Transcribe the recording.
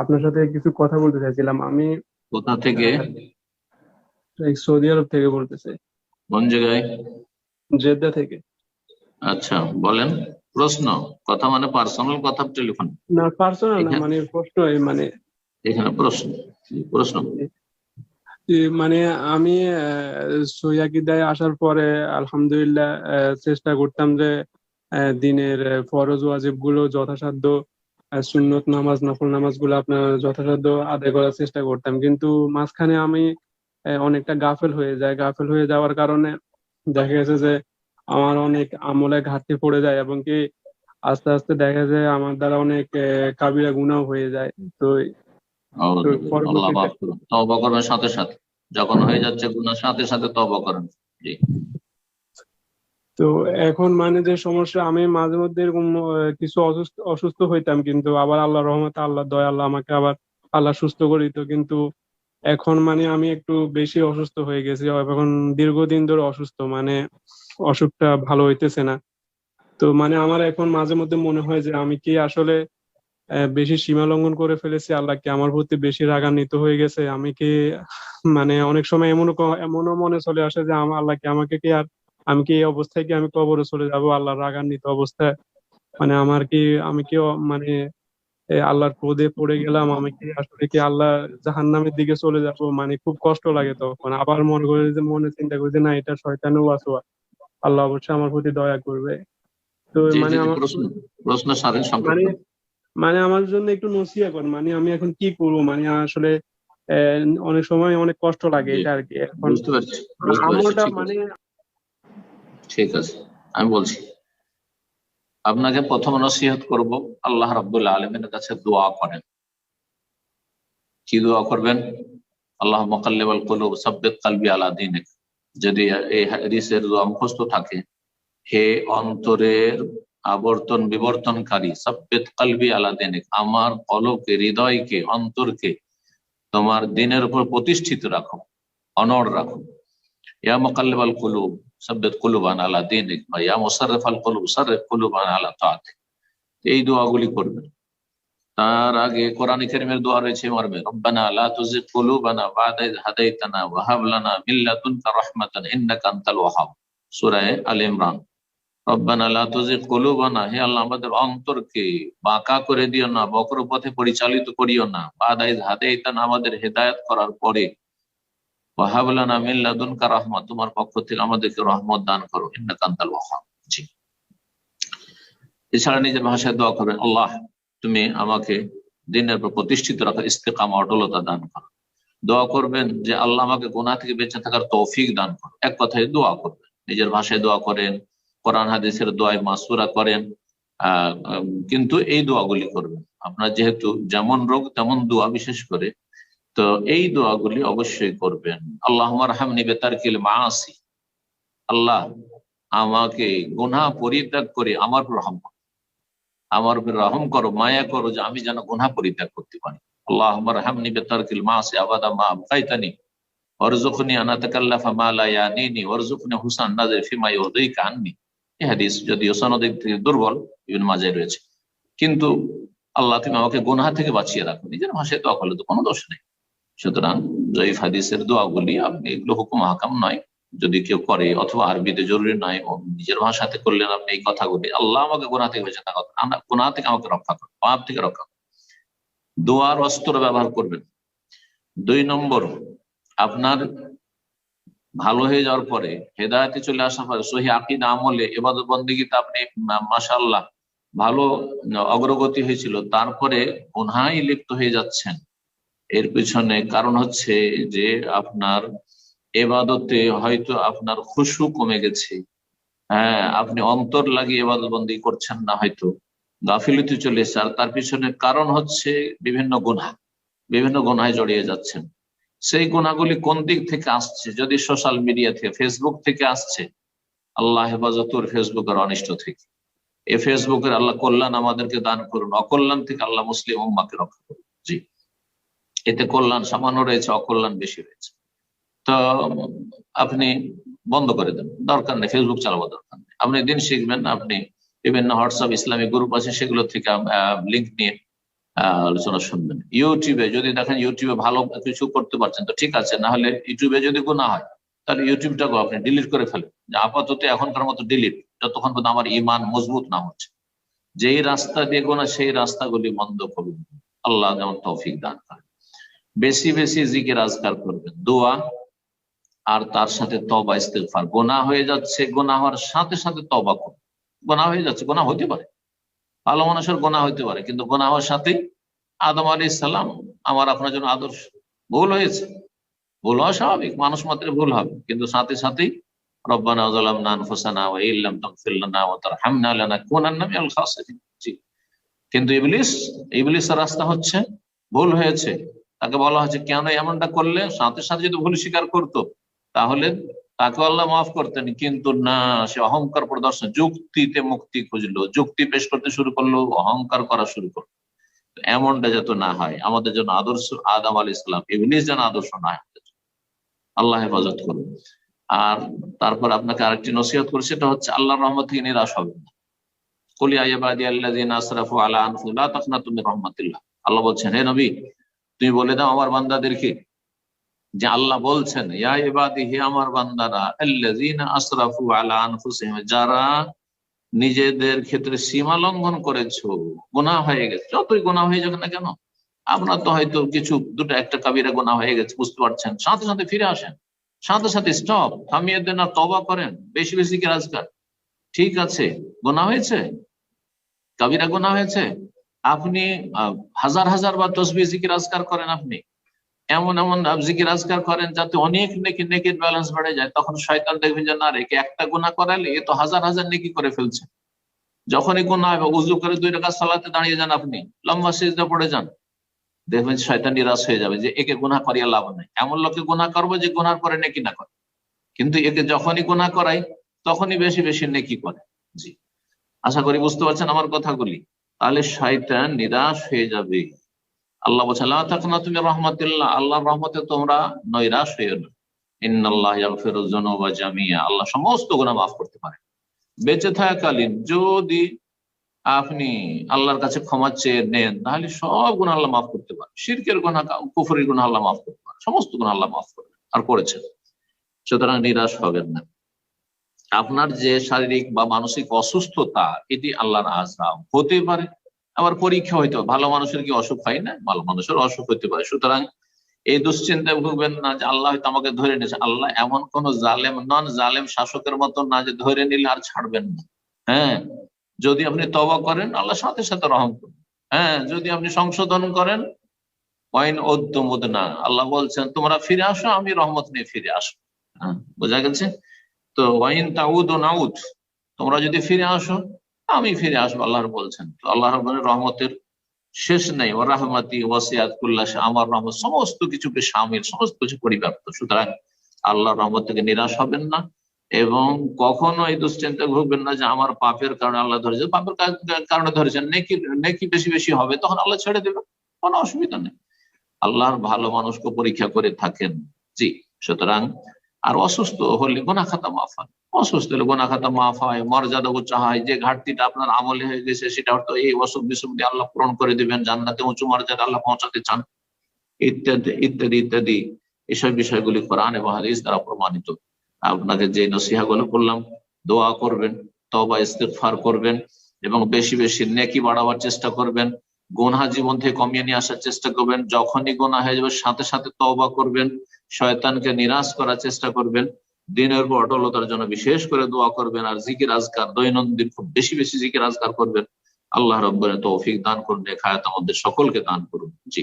আপনার সাথে কিছু কথা বলতে চাইছিলাম। আমি কোথা থেকে? সৌদি আরব থেকে বলতেছি। কোন জায়গায়? জেদ্দা থেকে। আচ্ছা বলেন। প্রশ্ন কথা মানে পার্সোনাল কথা টেলিফোন না পার্সোনাল না মানে প্রশ্ন মানে এখানে প্রশ্ন প্রশ্ন? মানে আমি সৈয়াকিদায় আসার পরে আলহামদুলিল্লাহ চেষ্টা করতাম যে দিনের ফরজ ওয়াজিবগুলো যথাসাধ্য সুন্নত নামাজ নফল নামাজগুলো আপনার যথাসাধ্য আদায় করার চেষ্টা করতাম। কিন্তু মাঝখানে আমি অনেকটা গাফেল হয়ে যায় গাফেল হয়ে যাওয়ার কারণে দেখা গেছে যে আমার অনেক আমলে ঘাটতি পড়ে যায় এবং কি আস্তে আস্তে দেখা যায় আমার দ্বারা অনেক কাবিরা গুণাও হয়ে যায়। তো তবা করবেন সাথে সাথে। যখন হয়ে যাচ্ছে গুনার সাথে সাথে তবা করেন। জি। তো এখন মানে যে সমস্যা, আমি মাঝে মধ্যে এরকম কিছু অসুস্থ অসুস্থ হইতাম কিন্তু আবার আল্লাহ রহমতে আল্লাহ দয়া, আল্লাহ আমাকে আবার, আল্লাহ সুস্থ করে দিত। কিন্তু এখন মানে আমি একটু বেশি অসুস্থ হয়ে গেছি। এখন দীর্ঘদিন ধরে অসুস্থ মানে অসুখটা ভালো হইতেছে না। তো মানে আমার এখন মাঝে মধ্যে মনে হয় যে আমি কি আসলে বেশি সীমা লঙ্ঘন করে ফেলেছি? আল্লাহ কি আমার প্রতি বেশি রাগান্বিত হয়ে গেছে? আমি কি মানে অনেক সময় এমনও এমনও মনে চলে আসে যে আল্লাহ কি আমাকে কি আর আমি কি এই অবস্থায় কি আমি কবরে চলে যাব? আল্লাহ রাগান্বিত অবস্থায়? মানে আমার কি আমি কি মানে আল্লাহর ক্রোধে পড়ে গেলাম? আমি কি আসলে কি আল্লাহ জাহান্নামের দিকে চলে যাব? মানে খুব কষ্ট লাগে তখন। আবার মনে করে যে মনে চিন্তা করি যে না এটা শয়তানের ওয়াসওয়া আল্লাহ অবশ্যই আমার প্রতি দয়া করবে। তো মানে আমার প্রশ্ন মানে মানে আমার জন্য একটু নসিয়া কর মানে আমি এখন কি করব? মানে আসলে অনেক সময় অনেক কষ্ট লাগে এটা আর কি। এখন আমলটা মানে ঠিক আছে, আমি বলছি। আপনাকে প্রথম নসিহত করব, আল্লাহ রাব্বুল আলমের কাছে দোয়া করেন। কি দোয়া করবেন? আল্লাহ মোকাল্লেবাল কলুব, সাব্বিত কালবি আলা দিনিক। যদি এই হাদিসের দোয়া মুখস্থ থাকে, হে অন্তরের আবর্তন বিবর্তনকারী, সাব্বিত কালবি আলা দিনিক, আমার কলকে হৃদয়কে, অন্তরকে তোমার দিনের উপর প্রতিষ্ঠিত রাখো, অনড় রাখো। ইয়া মোকাল্লেবাল কলুব সাব্বিত কুলুবান আলা দিনিক বা ইয়া মুসাররিফ আল কুলুব সাররিফ কুলুবান আলা এই দোয়াগুলি করবেন। তার আগে কোরআন কারীমের দোয়া রয়েছে মর্মে রব্বানা লা তুজিগ কুলুবানা বা'দা ইয হাদাইতানা ওয়া হাব লানা মিন লাদুনকা রাহমাতান ইন্নাকা আনতাল ওয়াহাব। সূরা আল ইমরান। রব্বানা লা তুজিগ কুলুবানা হে আল্লাহ, আমাদের অন্তরকে বাঁকা করে দিও না বক্র পথে পরিচালিত করিও না। বা'দা ইয হাদাইতানা, আমাদের হেদায়েত করার পরে ওয়াহাবলানা মিন লাদুনকা তোমার পক্ষ থেকে আমাদেরকে রহমত দান করো। ইন্নাকা আনতাল ওয়াহাব। জি। এছাড়া নিজের ভাষায় দোয়া করবেন, আল্লাহ, তুমি আমাকে দিনের পর প্রতিষ্ঠিত রাখো, ইস্তেকামা, অটলতা দান করো। দোয়া করবেন যে আল্লাহ আমাকে গোনা থেকে বেঁচে থাকার তৌফিক দান করো। এক কথায় দোয়া করবেন। নিজের ভাষায় দোয়া করেন, কোরআন হাদিসের দোয়ায় মাসুরা করেন কিন্তু এই দোয়াগুলি করবেন। আপনার যেহেতু যেমন রোগ তেমন দোয়া বিশেষ করে তো এই দোয়াগুলি অবশ্যই করবেন। আল্লাহ হামনি বেতার কিল মাসি আল্লাহ আমাকে গুনা পরিত্যাগ করে আমার রহম করো। আমার উপর রহম করো, মায়া করো যে আমি যেন গুনা পরিত্যাগ করতে পারি। আল্লাহ আমার হামনি বেতার কিল মাসি আবাদা মা আবকাইতানি। ওরজুখনি আনা তাকাল্লাফা মা লা ওরজুখনি হুসান নাজির ফিমা ইউরদিকা আননি। এই হাদিস যদিও সনদিক থেকে দুর্বল মাঝে রয়েছে। কিন্তু আল্লাহ তুমি আমাকে গুনাহ থেকে বাঁচিয়ে রাখো। নিজের ভাষায় দোয়া করলে তো কোনো দোষ নেই। সুতরাং জয়ীফ হাদিসের দোয়াগুলি আপনি, এগুলো হুকুম হাকাম নয়। যদি কেউ করে অথবা আরবিতে জরুরি নয় নিজের ভাষাতে করলেন আপনি এই কথাগুলি, আল্লাহ আমাকে গোনা থেকে বেঁচে থাকা গোনা থেকে আমাকে রক্ষা করো পাপ থেকে রক্ষা করো দোয়ার অস্ত্র ব্যবহার করবেন। দুই নম্বর, আপনার ভালো হয়ে যাওয়ার পরে হেদায়তে চলে আসার পরে সহি আকিদ আমলে এবার বন্দিগিতে আপনি মাসাল্লাহ ভালো অগ্রগতি হয়েছিল, তারপরে গুনহাই লিপ্ত হয়ে যাচ্ছেন। এর পিছনে কারণ হচ্ছে যে আপনার এবাদতে হয়তো আপনার খুশু কমে গেছে। হ্যাঁ আপনি অন্তর লাগিয়ে এবাদত বন্দি করছেন না হয়তো। গাফিলিতে চলে আর তার পিছনে কারণ হচ্ছে বিভিন্ন গুণা বিভিন্ন গুণায় জড়িয়ে যাচ্ছেন। সেই গুণাগুলি কোন দিক থেকে আসছে? যদি সোশ্যাল মিডিয়া থেকে ফেসবুক থেকে আসছে, আল্লাহ হেফাজতুর ফেসবুকের অনিষ্ট থেকে। এ ফেসবুকের আল্লাহ কল্যাণ আমাদেরকে দান করুন। অকল্যাণ থেকে আল্লাহ মুসলিম উম্মাকে রক্ষা করুন। এতে কল্যাণ সামান্য রয়েছে, অকল্যাণ বেশি রয়েছে। তো আপনি বন্ধ করে দেন, দরকার নেই ফেসবুক চালাবো দরকার নেই। আপনি দিন শিখবেন, আপনি বিভিন্ন হোয়াটসঅ্যাপ ইসলামিক গ্রুপ আছে, সেগুলো থেকে লিঙ্ক নিয়ে আলোচনা শুনবেন। ইউটিউবে যদি দেখেন ইউটিউবে ভালো কিছু করতে পারছেন, তো ঠিক আছে, না হলে ইউটিউবে যদি গুণা হয়, তাহলে ইউটিউবটাকে আপনি ডিলিট করে ফেলেন। আপাতত এখনকার মতো ডিলিট যতক্ষণ পর্যন্ত আমার ইমান মজবুত না হচ্ছে। যেই রাস্তা দিয়ে গোনা সেই রাস্তাগুলি বন্ধ করুন। আল্লাহ যেমন তৌফিক দান করেন। বেশি বেশি জিকির আজকার করবেন। দোয়া আর তার সাথে তবা ইস্তেগফার। গোনা হয়ে যাচ্ছে গোনা হওয়ার সাথে সাথে তবা করুন। গোনা হয়ে যাচ্ছে গোনা হতে পারে। ভালো মানুষের গোনা হতে পারে, কিন্তু গোনা হওয়ার সাথেই আদম আলী ইসলাম আমার আপনার জন্য আদর্শ। ভুল হয়েছে। ভুল হওয়া স্বাভাবিক, মানুষ মাত্রে ভুল হবে। কিন্তু সাথে সাথেই ইল্লাম কিন্তু ইবলিস, ইবলিসের রাস্তা হচ্ছে, ভুল হয়েছে তাকে বলা হচ্ছে কেন এমনটা করলে? সাথে সাথে যদি ভুল স্বীকার করতো, তাহলে তাকে আল্লাহ মাফ করতেন। কিন্তু না, সে অহংকার প্রদর্শন, যুক্তিতে মুক্তি খুঁজলো। যুক্তি পেশ করতে শুরু করল, অহংকার করা শুরু করল। এমনটা যাতে না হয়, আমাদের জন্য আদর্শ আদাম আল ইসলাম ইবলিস যেন আদর্শ না হয়। আল্লাহ হেফাজত করুন। আর তারপর আপনাকে আরেকটি নসিহত করে, সেটা হচ্ছে, আল্লাহর রহমত থেকে নিরাশ হবেন না। কলি আইবাদি আল্লাহ আসরাফু আলা তাকনাতু মির রাহমাতিল্লাহ। আল্লাহ বলছেন, হে নবী তুমি বলে দাও আমার বান্দাদেরকে যে আল্লাহ বলছেন, ইয়া হে আমার বান্দারা আসরাফু আলা যারা নিজেদের ক্ষেত্রে সীমা লঙ্ঘন করেছ, গুনাহ হয়ে গেছে, যতই গুনাহ হয়ে যাক না কেন, আপনার তো হয়তো কিছু, দুটো, একটা কাবিরা গুনাহ হয়ে গেছে, বুঝতে পারছেন। সাথে সাথে ফিরে আসেন, সাথে সাথে স্টপ থামিয়ে দেন আর তবা করেন, বেশি বেশি কি ঠিক আছে গোনা হয়েছে? কাবিরা গোনা হয়েছে? আপনি হাজার হাজার বার তসবি জিকির আজকার করেন আপনি। এমন এমন জিকির আজকার করেন যাতে অনেক নেকি, নেকির ব্যালেন্স বেড়ে যায়। তখন শয়তান দেখবেন যে, না রেখে একটা গুণা করালে এ তো হাজার হাজার নেকি করে ফেলছে। যখনই গুণা হবে, উজু করে দুই টাকা সালাতে দাঁড়িয়ে যান আপনি। লম্বা সিজদা পড়ে যান। দেখবেন শয়তান নিরাশ হয়ে যাবে যে, একে গুণা করিয়া লাভ নাই। এমন লোককে গুণা করব যে গুনার পরে নেকি না করে। কিন্তু একে যখনই গুণা করাই তখনই বেশি বেশি নেকি করে। জি। আশা করি বুঝতে পারছেন আমার কথাগুলি। তাহলে শয়তান নিরাশ হয়ে যাবে। আল্লাহ বলছেন, "লা তাকনাতু তুমি রহমাতিল্লাহ আল্লাহর রহমতে তোমরা নৈরাশ হইও না। ইন্নাল্লাহ জামিয়া আল্লাহ সমস্ত গুনাহ মাফ করতে পারে। বেঁচে থাকাকালীন যদি আপনি আল্লাহর কাছে ক্ষমা চেয়ে নেন, তাহলে সব গুণ আল্লাহ মাফ করতে পারে। শিরকের গুণা কুফরের গুণ আল্লাহ মাফ করতে পারে। সমস্ত গুণ আল্লাহ মাফ করবেন আর করেছেন। সুতরাং নিরাশ হবেন না। আপনার যে শারীরিক বা মানসিক অসুস্থতা, এটি আল্লাহর আজরাম হতে পারে, আবার পরীক্ষা হইতে ভালো মানুষের কি অসুখ হয় না? ভালো মানুষের অসুখ হতে পারে। সুতরাং এই দুশ্চিন্তায় ভুগবেন না যে আল্লাহ হয়তো আমাকে ধরে নিয়েছে। আল্লাহ এমন কোন জালেম নন জালেম শাসকের মতো না যে ধরে নিলে আর ছাড়বেন না। হ্যাঁ যদি আপনি তবা করেন, আল্লাহ সাথে সাথে রহম করবেন। হ্যাঁ যদি আপনি সংশোধন করেন, ওয়াইন উদ্দমুদ না আল্লাহ বলছেন, তোমরা ফিরে আসো, আমি রহমত নিয়ে ফিরে আসো হ্যাঁ বোঝা গেছে? তো ওয়াইন তাউদ ও নাউদ তোমরা যদি ফিরে আসো, আমি ফিরে আসব আল্লাহর বলছেন। তো আল্লাহ রহমতের শেষ নেই ও রাহমাতি ওয়াসিয়াত কুল্লাহ আমার রহমত, সমস্ত কিছুকে সামিল, সমস্ত কিছু পরিব্যাপ্ত। সুতরাং আল্লাহর রহমত থেকে নিরাশ হবেন না এবং কখনো এই দুশ্চিন্তা ভুগবেন না যে আমার পাপের কারণে আল্লাহ ধরেছে পাপের কারণে ধরেছেন, নেকি নেকি বেশি বেশি হবে, তখন আল্লাহ ছেড়ে দেবে, কোনো অসুবিধা নেই। আল্লাহর ভালো মানুষকে পরীক্ষা করে থাকেন। জি, সুতরাং আর অসুস্থ হলে গোনা খাতা মাফ হয়। অসুস্থ হলে গোনা খাতা মাফ হয়, মর্যাদা উঁচা হয়, যে ঘাটতিটা আপনার আমলে হয়ে গেছে, সেটা হয়তো এই অসুখ বিসুখ দিয়ে আল্লাহ পূরণ করে দিবেন, জান্নাতে উঁচু মর্যাদা আল্লাহ পৌঁছাতে চান। ইত্যাদি ইত্যাদি ইত্যাদি এসব বিষয়গুলি কোরআন এবং হাদিস দ্বারা প্রমাণিত। আপনাকে যে নসিহা গুলো করলাম দোয়া করবেন তবা ইস্তেগফার করবেন এবং বেশি বেশি নেকি বাড়াবার চেষ্টা করবেন গোনা জীবন থেকে কমিয়ে নিয়ে আসার চেষ্টা করবেন, যখনই গোনা হয়ে যাবে সাথে সাথে তওবা করবেন শয়তানকে নিরাশ করার চেষ্টা করবেন, দিনের পর অটলতার জন্য বিশেষ করে দোয়া করবেন আর জিকির আজকার, দৈনন্দিন খুব বেশি বেশি জিকির আজকার করবেন। আল্লাহ রব্বরে তৌফিক দান করুন খায়াত আমাদের সকলকে দান করুন। জি।